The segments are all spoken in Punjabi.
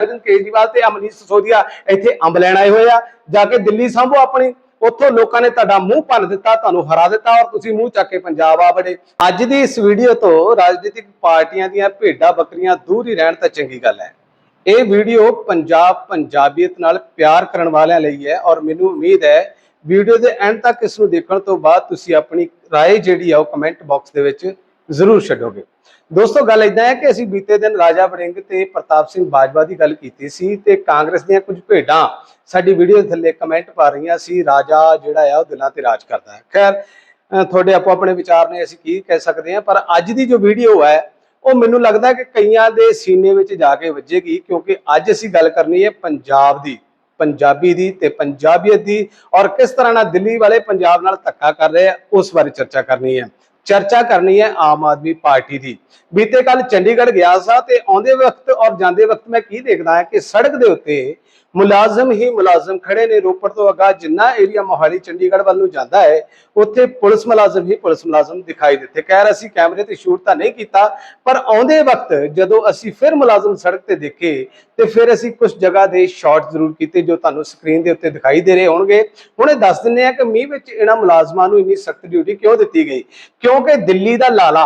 ਅਰਵਿੰਦ ਕੇਜਰੀਵਾਲ ਤੇ ਅਮਨੀਤ ਸਸੋਦੀਆ ਇੱਥੇ ਅੰਬ ਲੈਣ ਆਏ ਹੋਏ ਆ ਜਾ ਕੇ ਦਿੱਲੀ ਸੰਭੋ ਆਪਣੀ ਉੱਥੋਂ ਲੋਕਾਂ ਨੇ ਤੁਹਾਡਾ ਮੂੰਹ ਭੰਨ ਦਿੱਤਾ ਤੁਹਾਨੂੰ ਹਰਾ ਦਿੱਤਾ ਔਰ ਤੁਸੀਂ ਮੂੰਹ ਚੱਕ ਕੇ ਪੰਜਾਬ ਆ ਬੜੇ ਅੱਜ ਦੀ ਇਸ ਵੀਡੀਓ ਤੋਂ ਰਾਜਨੀਤਿਕ ਪਾਰਟੀਆਂ ਦੀਆਂ ਭੇਡਾਂ ਬੱਕਰੀਆਂ ਦੂਰ ਹੀ ਰਹਿਣ ਤਾਂ ਚੰਗੀ ਗੱਲ ਹੈ ਇਹ ਵੀਡੀਓ ਪੰਜਾਬ ਪੰਜਾਬੀਅਤ ਨਾਲ ਪਿਆਰ ਕਰਨ ਵਾਲਿਆਂ ਲਈ ਹੈ ਔਰ ਮੈਨੂੰ ਉਮੀਦ ਹੈ ਵੀਡੀਓ ਦੇ ਐਂਡ ਤੱਕ ਇਸ ਨੂੰ ਦੇਖਣ ਤੋਂ ਬਾਅਦ ਤੁਸੀਂ ਆਪਣੀ رائے ਜਿਹੜੀ ਆ ਉਹ ਕਮੈਂਟ ਬਾਕਸ ਦੇ ਵਿੱਚ ਜ਼ਰੂਰ ਛੱਡੋਗੇ। ਦੋਸਤੋ, ਗੱਲ ਇਦਾਂ ਹੈ ਕਿ ਅਸੀਂ ਬੀਤੇ ਦਿਨ ਰਾਜਾ ਵੜਿੰਗ ਤੇ ਪ੍ਰਤਾਪ ਸਿੰਘ ਬਾਜਵਾ ਦੀ ਗੱਲ ਕੀਤੀ ਸੀ ਤੇ ਕਾਂਗਰਸ ਦੀਆਂ ਕੁਝ ਭੇਡਾਂ ਸਾਡੀ ਵੀਡੀਓ ਦੇ ਥੱਲੇ ਕਮੈਂਟ ਪਾ ਰਹੀਆਂ ਸੀ, ਰਾਜਾ ਜਿਹੜਾ ਆ ਉਹ ਦਿਲਾਂ ਤੇ ਰਾਜ ਕਰਦਾ ਹੈ। ਖੈਰ ਤੁਹਾਡੇ ਆਪੋ ਆਪਣੇ ਵਿਚਾਰ ਨੇ, ਅਸੀਂ ਕੀ ਕਹਿ ਸਕਦੇ ਹਾਂ, ਪਰ ਅੱਜ ਦੀ ਜੋ ਵੀਡੀਓ ਹੈ, ਉਹ ਮੈਨੂੰ ਲੱਗਦਾ ਕਿ ਕਈਆਂ ਦੇ ਸੀਨੇ ਵਿੱਚ ਜਾ ਕੇ ਵੱਜੇਗੀ, ਕਿਉਂਕਿ ਅੱਜ ਅਸੀਂ ਗੱਲ ਕਰਨੀ ਹੈ ਪੰਜਾਬ ਦੀ, ਪੰਜਾਬੀ ਦੀ ਤੇ ਪੰਜਾਬੀਅਤ ਦੀ ਔਰ ਕਿਸ ਤਰ੍ਹਾਂ ਨਾਲ ਦਿੱਲੀ ਵਾਲੇ ਪੰਜਾਬ ਨਾਲ ਧੱਕਾ ਕਰ ਰਹੇ ਆ, ਉਸ ਬਾਰੇ ਚਰਚਾ ਕਰਨੀ ਹੈ। ਚਰਚਾ ਕਰਨੀ ਹੈ ਆਮ ਆਦਮੀ ਪਾਰਟੀ ਦੀ। ਬੀਤੇ ਕੱਲ ਚੰਡੀਗੜ੍ਹ ਗਿਆ ਸਾਂ ਤੇ ਆਉਂਦੇ ਵਕਤ ਔਰ ਜਾਂਦੇ ਵਕਤ ਮੈਂ ਕੀ ਦੇਖਦਾ ਹਾਂ ਕਿ ਸੜਕ ਦੇ ਉੱਤੇ ਮੁਲਾਜ਼ਮ ਹੀ ਮੁਲਾਜ਼ਮ ਖੜੇ ਨੇ। ਰੋਪੜ ਤੋਂ ਅਗਾ ਜਿੰਨਾ ਏਰੀਆ ਮੋਹਾਲੀ ਚੰਡੀਗੜ੍ਹ ਵੱਲ ਨੂੰ ਜਾਂਦਾ ਹੈ, ਉੱਥੇ ਪੁਲਿਸ ਮੁਲਾਜ਼ਮ ਹੀ ਪੁਲਿਸ ਮੁਲਾਜ਼ਮ ਦਿਖਾਈ ਦਿੱਤੇ। ਕਹਿ ਅਸੀਂ ਕੈਮਰੇ ਤੇ ਸ਼ੂਟ ਤਾਂ ਨਹੀਂ ਕੀਤਾ, ਪਰ ਆਉਂਦੇ ਵਕਤ ਜਦੋਂ ਅਸੀਂ ਫਿਰ ਮੁਲਾਜ਼ਮ ਸੜਕ ਤੇ ਦੇਖੇ ਤੇ ਫਿਰ ਅਸੀਂ ਕੁਝ ਜਗ੍ਹਾ ਦੇ ਸ਼ਾਟ ਜ਼ਰੂਰ ਕੀਤੇ ਜੋ ਤੁਹਾਨੂੰ ਸਕਰੀਨ ਦੇ ਉੱਤੇ ਦਿਖਾਈ ਦੇ ਰਹੇ ਹੋਣਗੇ। ਹੁਣ ਇਹ ਦੱਸ ਦਿੰਦੇ ਆ ਕਿ ਮੀਂਹ ਵਿੱਚ ਇਹਨਾਂ ਮੁਲਾਜ਼ਮਾਂ ਨੂੰ ਇੰਨੀ ਸਖਤ ਡਿਊਟੀ ਕਿਉਂ ਦਿੱਤੀ ਗਈ? ਕਿਉਂ ਕਿਉਂਕਿ ਦਿੱਲੀ ਦਾ ਲਾਲਾ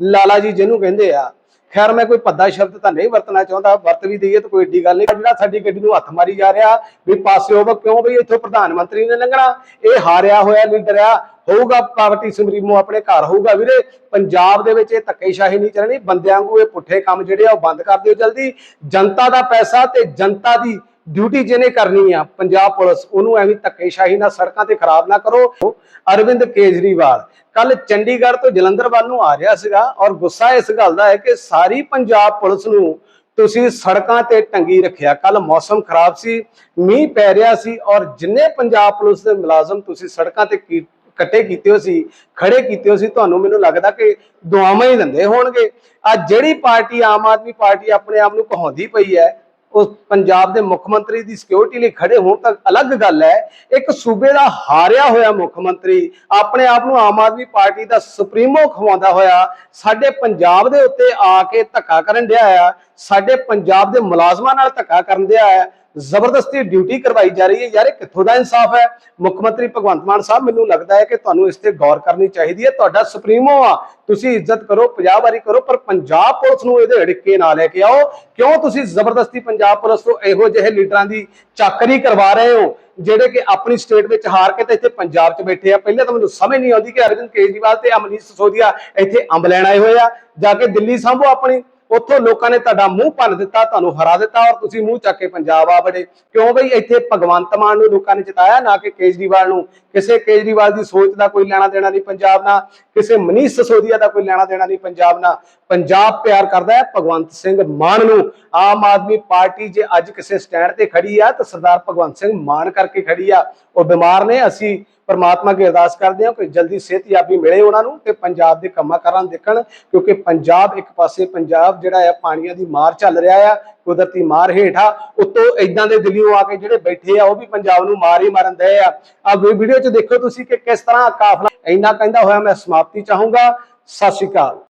ਲਾਲਾ ਜੀ ਜਿਹਨੂੰ ਕਹਿੰਦੇ ਆ, ਖੈਰ ਮੈਂ ਕੋਈ ਪੱਦਾ ਸ਼ਬਦ ਤਾਂ ਨਹੀਂ ਵਰਤਣਾ ਚਾਹੁੰਦਾ, ਵਰਤ ਵੀ ਦਈਏ ਤਾਂ ਕੋਈ ਏਡੀ ਗੱਲ ਨਹੀਂ ਜਿਹੜਾ ਸਾਡੀ ਗੱਡੀ ਨੂੰ ਹੱਥ ਮਾਰੀ ਜਾ ਰਿਹਾ, ਵੀ ਪਾਸੇ ਹੋਵੋ, ਕਿਉਂ ਬਈ ਇੱਥੋਂ ਪ੍ਰਧਾਨ ਮੰਤਰੀ ਨੇ ਲੰਘਣਾ? ਇਹ ਹਾਰਿਆ ਹੋਇਆ ਲੀਡਰ ਆ, ਹੋਊਗਾ ਪਾਵਰਟੀ ਸੁਪਰੀਮੋ ਆਪਣੇ ਘਰ ਹੋਊਗਾ ਵੀਰੇ, ਪੰਜਾਬ ਦੇ ਵਿੱਚ ਇਹ ਧੱਕੇਸ਼ਾਹੀ ਨਹੀਂ ਚੱਲਣੀ, ਬੰਦਿਆਂ ਨੂੰ ਇਹ ਪੁੱਠੇ ਕੰਮ ਜਿਹੜੇ ਆ ਉਹ ਬੰਦ ਕਰ ਦਿਓ ਜਲਦੀ। ਜਨਤਾ ਦਾ ਪੈਸਾ ਤੇ ਜਨਤਾ ਦੀ ਡਿਊਟੀ ਜਿਹਨੇ ਕਰਨੀ ਆ, ਪੰਜਾਬ ਪੁਲਿਸ, ਉਹਨੂੰ ਐਵੇਂ ਧੱਕੇਸ਼ਾਹੀ ਨਾਲ ਸੜਕਾਂ ਤੇ ਖਰਾਬ ਨਾ ਕਰੋ। ਅਰਵਿੰਦ ਕੇਜਰੀਵਾਲ ਕੱਲ ਚੰਡੀਗੜ੍ਹ ਤੋਂ ਜਲੰਧਰ ਵੱਲ ਨੂੰ ਆ ਰਿਹਾ ਸੀਗਾ ਔਰ ਗੁੱਸਾ ਇਸ ਗੱਲ ਦਾ ਹੈ ਕਿ ਸਾਰੀ ਪੰਜਾਬ ਪੁਲਿਸ ਨੂੰ ਤੁਸੀਂ ਸੜਕਾਂ ਤੇ ਟੰਗੀ ਰੱਖਿਆ। ਕੱਲ ਮੌਸਮ ਖਰਾਬ ਸੀ, ਮੀਂਹ ਪੈ ਰਿਹਾ ਸੀ ਔਰ ਜਿੰਨੇ ਪੰਜਾਬ ਪੁਲਿਸ ਦੇ ਮੁਲਾਜ਼ਮ ਤੁਸੀਂ ਸੜਕਾਂ ਤੇ ਕੀ- ਇਕੱਠੇ ਕੀਤੇ ਹੋ ਸੀ ਖੜੇ ਕੀਤੇ ਹੋ ਸੀ, ਤੁਹਾਨੂੰ ਮੈਨੂੰ ਲੱਗਦਾ ਕਿ ਦੁਆਵਾਂ ਹੀ ਦਿੰਦੇ ਹੋਣਗੇ। ਆ ਜਿਹੜੀ ਪਾਰਟੀ ਆਮ ਆਦਮੀ ਪਾਰਟੀ ਆਪਣੇ ਆਪ ਨੂੰ ਕਹਾਉਂਦੀ ਪਈ ਹੈ ਉਹ ਪੰਜਾਬ ਦੇ ਮੁੱਖ ਮੰਤਰੀ ਦੀ ਸਿਕਿਉਰਿਟੀ ਲਈ ਖੜੇ ਹੋਣ ਤਾਂ ਅਲੱਗ ਗੱਲ ਹੈ। ਇੱਕ ਸੂਬੇ ਦਾ ਹਾਰਿਆ ਹੋਇਆ ਮੁੱਖ ਮੰਤਰੀ, ਆਪਣੇ ਆਪ ਨੂੰ ਆਮ ਆਦਮੀ ਪਾਰਟੀ ਦਾ ਸੁਪਰੀਮੋ ਖਵਾਉਂਦਾ ਹੋਇਆ, ਸਾਡੇ ਪੰਜਾਬ ਦੇ ਉੱਤੇ ਆ ਕੇ ਧੱਕਾ ਕਰਨ ਡਿਆ ਆ, ਸਾਡੇ ਪੰਜਾਬ ਦੇ ਮੁਲਾਜ਼ਮਾਂ ਨਾਲ ਧੱਕਾ ਕਰਨ ਡਿਆ ਆ ਜ਼ਬਰਦਸਤੀ ਡਿਊਟੀ ਕਰਵਾਈ ਜਾ ਰਹੀ ਹੈ। ਯਾਰ, ਇਹ ਕਿੱਥੋਂ ਦਾ ਇਨਸਾਫ ਹੈ? ਮੁੱਖ ਮੰਤਰੀ ਭਗਵੰਤ ਮਾਨ ਸਾਹਿਬ, ਮੈਨੂੰ ਲੱਗਦਾ ਹੈ ਕਿ ਤੁਹਾਨੂੰ ਇਸ ਤੇ ਗੌਰ ਕਰਨੀ ਚਾਹੀਦੀ ਹੈ। ਤੁਹਾਡਾ ਸੁਪਰੀਮੋ ਆ। ਤੁਸੀਂ ਇੱਜ਼ਤ ਕਰੋ ਪੰਜਾਬ ਵਾਰੀ ਕਰੋ, ਪਰ ਪੰਜਾਬ ਪੁਲਿਸ ਨੂੰ ਇਹਦੇ ਢਿੱਕੇ ਨਾ ਲੈ ਕੇ ਆਓ। ਕਿਉਂ ਤੁਸੀਂ ਜ਼ਬਰਦਸਤੀ ਪੰਜਾਬ ਪੁਲਿਸ ਤੋਂ ਇਹੋ ਜਿਹੇ ਲੀਡਰਾਂ ਦੀ ਚਾਕਰੀ ਕਰਵਾ ਰਹੇ ਹੋ, ਜਿਹੜੇ ਕਿ ਆਪਣੀ ਸਟੇਟ ਵਿੱਚ ਹਾਰ ਕੇ ਤੇ ਇੱਥੇ ਪੰਜਾਬ 'ਚ ਬੈਠੇ ਆ? ਪਹਿਲੇ ਤਾਂ ਮੈਨੂੰ ਸਮਝ ਨਹੀਂ ਆਉਂਦੀ ਕਿ ਅਰਵਿੰਦ ਕੇਜਰੀਵਾਲ ਤੇ ਅਮਨੀਤ ਸਸੋਦੀਆ ਇੱਥੇ ਅੰਬ ਲੈਣ ਆਏ ਹੋਏ ਆ। ਜਾ ਕੇ ਦਿੱਲੀ ਸੰਭੋ ਆਪਣੀ। ਉੱਥੋਂ ਲੋਕਾਂ ਨੇ ਤੁਹਾਡਾ ਮੂੰਹ ਭੰਨ ਦਿੱਤਾ, ਤੁਹਾਨੂੰ ਹਰਾ ਦਿੱਤਾ ਔਰ ਤੁਸੀਂ ਮੂੰਹ ਚੱਕ ਕੇ ਪੰਜਾਬ ਆ ਬੜੇ ਕਿਉਂ ਬਈ ਇੱਥੇ ਭਗਵੰਤ ਮਾਨ ਨੂੰ ਲੋਕਾਂ ਨੇ ਜਿਤਾਇਆ ਨਾ ਕਿ ਕੇਜਰੀਵਾਲ ਨੂੰ? ਕਿਸੇ ਕੇਜਰੀਵਾਲ ਦੀ ਸੋਚ ਦਾ ਕੋਈ ਲੈਣਾ ਦੇਣਾ ਨਹੀਂ ਪੰਜਾਬ ਨਾਲ। ਕਿਸੇ ਮਨੀਸ਼ ਸਸੋਦੀਆ ਦਾ ਕੋਈ ਲੈਣਾ ਦੇਣਾ ਨਹੀਂ, ਪੰਜਾਬ ਨਾਲ ਪੰਜਾਬ ਪਿਆਰ ਕਰਦਾ ਹੈ ਭਗਵੰਤ ਸਿੰਘ ਮਾਨ ਨੂੰ। ਆਮ ਆਦਮੀ ਪਾਰਟੀ ਜੇ ਅੱਜ ਕਿਸੇ ਸਟੈਂਡ ਤੇ ਖੜੀ ਆ ਤਾਂ ਸਰਦਾਰ ਭਗਵੰਤ ਸਿੰਘ ਮਾਨ ਕਰਕੇ ਖੜੀ ਆ। ਉਹ ਬਿਮਾਰ ਨੇ, ਅਸੀਂ ਪਰਮਾਤਮਾ ਕੀ ਅਰਦਾਸ ਕਰਦੇ ਹਾਂ ਕਿ ਜਲਦੀ ਸਿਹਤਯਾਬੀ ਮਿਲੇ ਉਹਨਾਂ ਨੂੰ ਤੇ ਪੰਜਾਬ ਦੇ ਕੰਮਾਂ ਕਾਰਾਂ ਨੂੰ ਦੇਖਣ, ਕਿਉਂਕਿ ਪੰਜਾਬ ਇੱਕ ਪਾਸੇ ਪੰਜਾਬ ਜਿਹੜਾ ਆ, ਪਾਣੀਆਂ ਦੀ ਮਾਰ ਚੱਲ ਰਿਹਾ ਆ ਕੁਦਰਤੀ ਮਾਰ ਹੇਠਾ ਉੱਤੋਂ ਇਦਾਂ ਦੇ ਦਿੱਲੀੋਂ ਆ ਕੇ ਜਿਹੜੇ ਬੈਠੇ ਆ, ਉਹ ਵੀ ਪੰਜਾਬ ਨੂੰ ਮਾਰ ਹੀ ਮਾਰਨ ਦੇ ਆ। ਆ ਵੀਡੀਓ 'ਚ ਦੇਖੋ ਤੁਸੀਂ ਕਿ ਕਿਸ ਤਰ੍ਹਾਂ ਕਾਫਲਾ ਇੰਨਾ ਕਹਿੰਦਾ ਹੋਇਆ ਮੈਂ ਸਮਾਪਤੀ ਚਾਹੂੰਗਾ। ਸਤਿ ਸ਼੍ਰੀ ਅਕਾਲ।